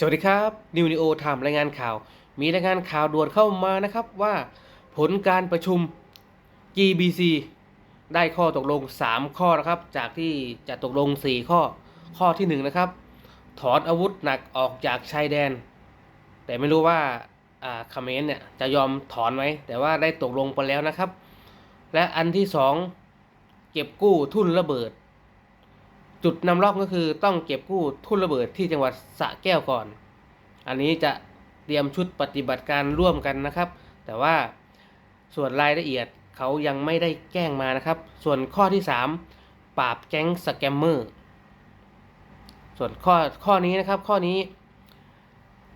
สวัสดีครับนิวนิโอทำรายงานข่าว มีรายงานข่าวด่วนเข้ามานะครับว่าผลการประชุม GBC ได้ข้อตกลง 3 ข้อนะครับ จากที่จะตกลง 4 ข้อ ข้อที่ 1 นะครับ ถอนอาวุธหนักออกจากชายแดน แต่ไม่รู้ว่าอ่าเมรเนี่ยจะยอมถอนไหมแต่ว่าได้ตกลงไปแล้วนะครับ และอันที่ 2 เก็บกู้ทุนระเบิด จุดนำร่องก็คือต้องเก็บกู้ทุนระเบิดที่จังหวัดสระแก้วก่อน อันนี้จะเตรียมชุดปฏิบัติการร่วมกันนะครับ แต่ว่าส่วนรายละเอียดเขายังไม่ได้แจ้งมานะครับ ส่วนข้อที่ 3 ปราบแก๊งสแกมเมอร์ ส่วนข้อข้อนี้นะครับข้อนี้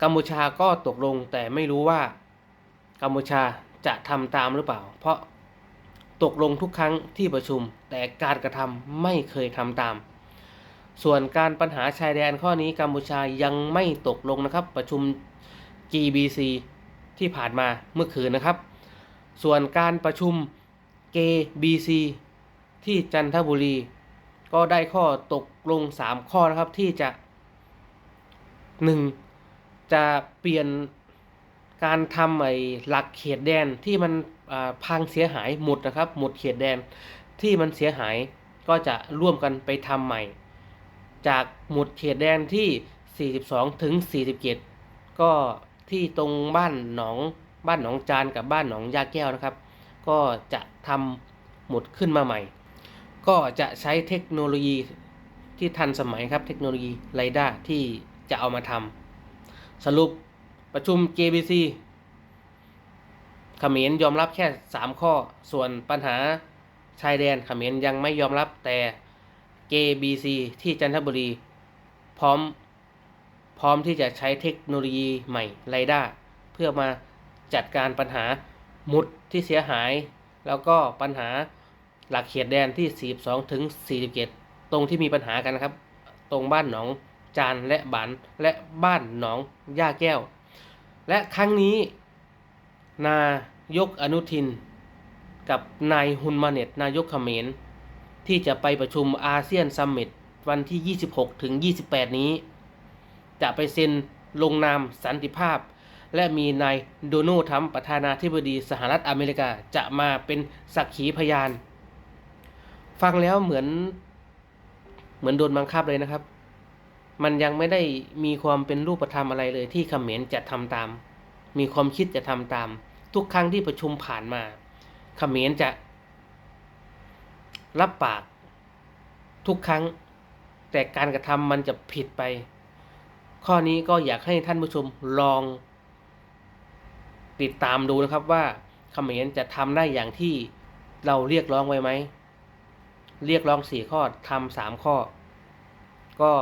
กัมพูชาก็ตกลงแต่ไม่รู้ว่ากัมพูชาจะทำตามหรือเปล่า เพราะตกลงทุกครั้งที่ประชุมแต่การกระทำไม่เคยทำตาม ส่วนการปัญหาชายแดนข้อนี้กัมพูชายังไม่ตกลงนะครับ ประชุม GBC ที่ผ่านมาเมื่อคืนนะครับ ส่วนการประชุม KBC ที่จันทบุรี ก็ได้ข้อตกลง 3 ข้อนะครับที่จะ 1. จะเปลี่ยนการทำไอ้หลักเขตแดนที่มันพังเสียหายหมดนะครับ หมดเขตแดนที่มันเสียหายก็จะร่วมกันไปทำใหม่ จากหมุดเขตแดนที่ 42 ถึง 47 ก็ที่ตรงบ้านหนองบ้านหนองจานกับบ้านหนองยาแก้วนะครับ ก็จะทำหมุดขึ้นมาใหม่ ก็จะใช้เทคโนโลยีที่ทันสมัยครับเทคโนโลยีไรด้าที่จะเอามาทำสรุปประชุม JBC เขมรยอมรับแค่ 3 ข้อ ส่วนปัญหาชายแดนเขมรยังไม่ยอมรับแต่ JBC ที่จันทบุรี พร้อม พร้อมที่จะใช้เทคโนโลยีใหม่ไรด้าเพื่อมาจัดการปัญหาหมุดที่เสียหาย แล้วก็ปัญหาหลักเขตแดนที่ 42 ถึง 47 ตรงที่มีปัญหากันนะครับ ตรงบ้านหนองจานและบานและบ้านหนองย่าแก้ว และครั้งนี้ นายกอนุทิน กับนายฮุนมาเน็ตนายกเขมร ที่จะไปประชุมอาเซียนซัมมิตวันที่ 26 ถึง 28 นี้ จะไปเซ็นลงนามสันติภาพ และมีนายโดนัลด์ทรัมป์ประธานาธิบดีสหรัฐอเมริกาจะมาเป็นสักขีพยาน ฟังแล้วเหมือนเหมือนโดนบังคับเลยนะครับ มันยังไม่ได้มีความเป็นรูปธรรมอะไรเลยที่เขมรจะทำตาม มีความคิดจะทำตาม ทุกครั้งที่ประชุมผ่านมาเขมรจะ รับปากทุกครั้ง แต่การกระทำมันจะผิดไป ข้อนี้ก็อยากให้ท่านผู้ชมลอง ติดตามดูนะครับว่าเขมรจะทำได้อย่างที่เราเรียกร้องไว้ไหม เรียกร้องสี่ข้อทำสามข้อ ก็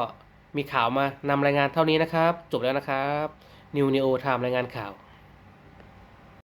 มีข่าวมานำรายงานเท่านี้นะครับ จบแล้วนะครับนิว n นโอไทม์รายงานข่าว